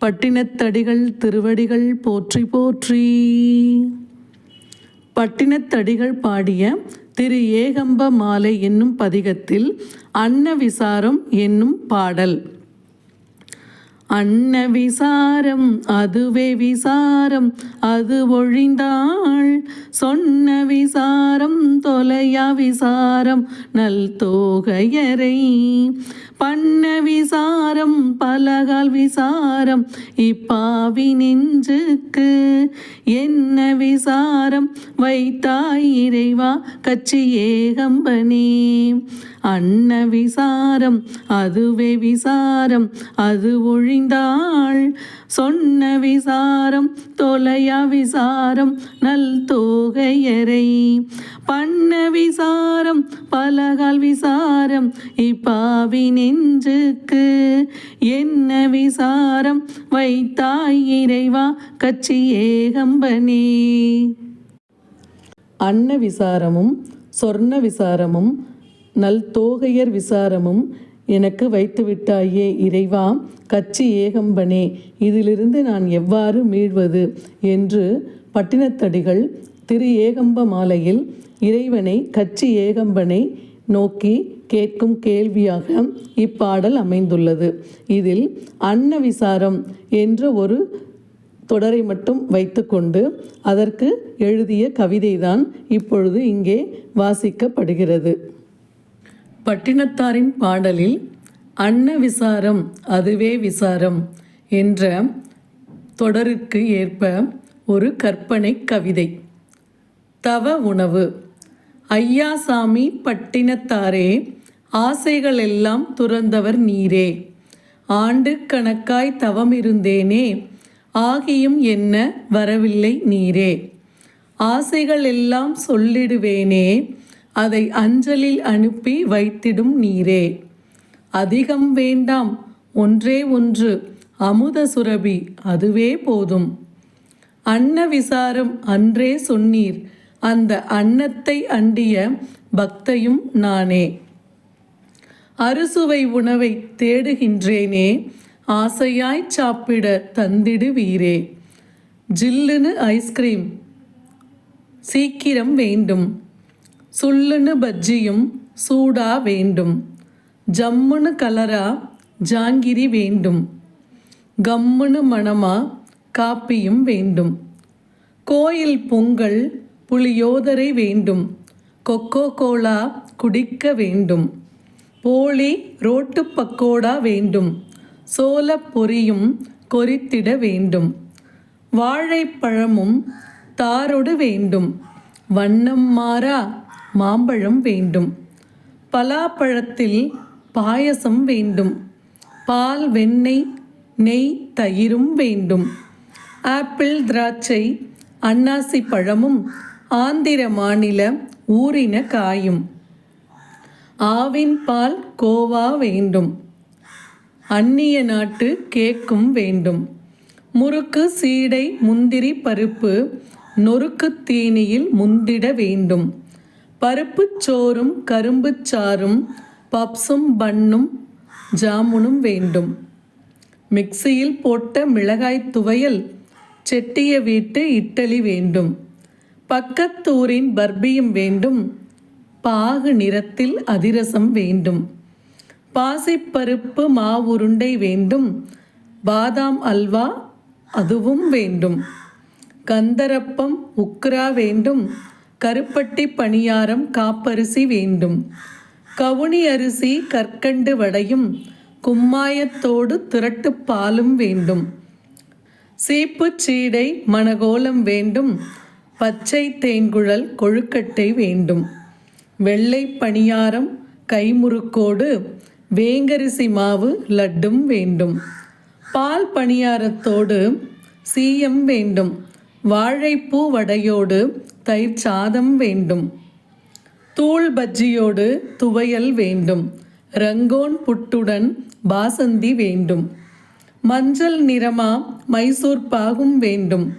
பட்டினத்தடிகள் திருவடிகள் போற்றி போற்றி. பட்டினத்தடிகள் பாடிய திரு. ஏகம்ப மாலை என்னும் பதிகத்தில் அன்ன விசாரம் என்னும் பாடல். அன்ன விசாரம் அதுவே விசாரம் அது ஒழிந்தாள். சொன்ன விசாரம் தொலையா விசாரம் நல் தோகையரை. பண்ண விசாரம் பலகால் விசாரம் இப்பாவி நெஞ்சுக்கு. என்ன விசாரம் வைத்தாய் இறைவா கச்சி ஏகம்பனே. அன்ன விசாரம் அதுவே விசாரம் அது ஒழிந்தாள். சொன்ன விசாரம் தொலையா விசாரம் நல் தோகையரை. பண்ண விசாரம் பலகால் விசாரம் இப்பாவி நெஞ்சுக்கு. என்ன விசாரம் வைத்தாய் இறைவா கச்சி ஏகம்பனே. அன்ன விசாரமும் சொர்ண விசாரமும் நல் தோகையர் விசாரமும் எனக்கு வைத்துவிட்டாயே இறைவா கச்சி ஏகம்பனே இதிலிருந்து நான் எவ்வாறு மீள்வது? என்று பட்டினத்தடிகள் திரு ஏகம்ப மாலையில் இறைவனை கச்சி ஏகம்பனை நோக்கி கேட்கும் கேள்வியாக இப்பாடல் அமைந்துள்ளது. இதில் அன்ன விசாரம் என்ற ஒரு தொடரை மட்டும் வைத்துக்கொண்டு அதற்கு எழுதிய கவிதைதான் இப்பொழுது இங்கே வாசிக்கப்படுகிறது. பட்டினத்தாரின் பாடலில் அன்ன விசாரம் அதுவே விசாரம் என்ற தொடருக்கு ஏற்ப ஒரு கற்பனை கவிதை. தவ உணவு. ஐயாசாமி பட்டினத்தாரே ஆசைகளெல்லாம் துறந்தவர் நீரே. ஆண்டு கணக்காய் தவமிருந்தேனே ஆகியும் என்ன வரவில்லை நீரே. ஆசைகள் எல்லாம் சொல்லிடுவேனே அதை அஞ்சலில் அனுப்பி வைத்திடும் நீரே. அதிகம் வேண்டாம் ஒன்றே ஒன்று அமுத சுரபி அதுவே போதும். அன்ன விசாரம் அன்றே சொன்னீர் அந்த அன்னத்தை அண்டிய பக்தையும் நானே. அறுசுவை உணவை தேடுகின்றேனே ஆசையாய் சாப்பிட தந்திடுவீரே. ஜில்லுன்னு ஐஸ்கிரீம் சீக்கிரம் வேண்டும். சுள்ளுன்னு பஜ்ஜியும் சூடா வேண்டும். ஜம்முன்னு கலரா ஜாங்கிரி வேண்டும். கம்முன்னு மணமா காப்பியும் வேண்டும். கோயில் பொங்கல் புளியோதரை வேண்டும். கொக்கோ கோலா குடிக்க வேண்டும். போலி ரோட்டு பக்கோடா வேண்டும். சோல பொரியும் கொறித்திட வேண்டும். வாழைப்பழமும் தாரொடு வேண்டும். வண்ணம் மாறா மாம்பழம் வேண்டும். பலாப்பழத்தில் பாயசம் வேண்டும். பால் வெண்ணெய் நெய் தயிரும் வேண்டும். ஆப்பிள் திராட்சை அன்னாசி பழமும் ஆந்திர மாநில ஊறின காயும். ஆவின் பால் கோவா வேண்டும். அந்நிய நாட்டு கேக்கும் வேண்டும். முறுக்கு சீடை முந்திரி பருப்பு நொறுக்கு தீனியில் முந்திட வேண்டும். பருப்புச் சோறும் கரும்புச் சாறும் பப்ஸும் பன்னும் ஜாமுனும் வேண்டும். மிக்சியில் போட்ட மிளகாய் துவையல் செட்டிய வீட்டு இட்டலி வேண்டும். பக்கத்தூரின் பர்பியும் வேண்டும். பாகு நிறத்தில் அதிரசம் வேண்டும். பாசிப்பருப்பு மாவுருண்டை வேண்டும். பாதாம் அல்வா அதுவும் வேண்டும். கந்தரப்பம் உக்ரா வேண்டும். கருப்பட்டி பணியாரம் காப்பரிசி வேண்டும். கவுனி அரிசி கற்கண்டு வடையும் கும்மாயத்தோடு திரட்டு பாலும் வேண்டும். சீப்பு சீடை மணகோலம் வேண்டும். பச்சை தேன்குழல் கொழுக்கட்டை வேண்டும். வெள்ளை பணியாரம் கைமுறுக்கோடு வேங்கரிசி மாவு லட்டும் வேண்டும். பால் பணியாரத்தோடு சீயம் வேண்டும். வாழைப்பூ வடையோடு தயிர் சாதம் வேண்டும். தூள் பஜ்ஜியோடு துவையல் வேண்டும். ரங்கோன் புட்டுடன் பாசந்தி வேண்டும். மஞ்சள் நிறமா மைசூர் பாகும் வேண்டும்.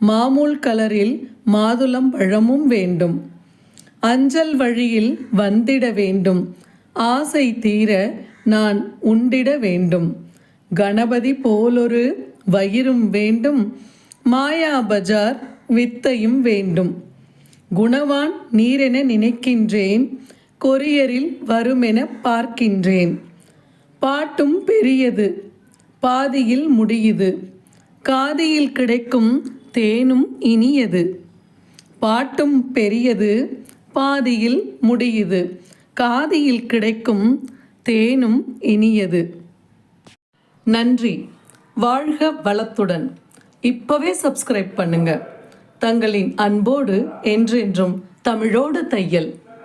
மாமூல் கலரில் மாதுளம் பழமும் வேண்டும். அஞ்சல் வழியில் வந்திட வேண்டும். ஆசை தீர நான் உண்டிட வேண்டும். கணபதி போலொரு வயிறும் வேண்டும். மாயா பஜார் வித்தையும் வேண்டும். குணவான் நீரென நினைக்கின்றேன் கொரியரில் வருமென பார்க்கின்றேன். பாட்டும் பெரியது பாதியில் முடியுது. காதியில் கிடைக்கும் தேனும் இனியது. பாட்டும் பெரியது பாதியில் முடியுது. காதியில் கிடைக்கும் தேனும் இனியது. நன்றி. வாழ்க வளத்துடன். இப்போவே சப்ஸ்கிரைப் பண்ணுங்கள் தங்களின் அன்போடு என்றென்றும் தமிழோடு தையல்.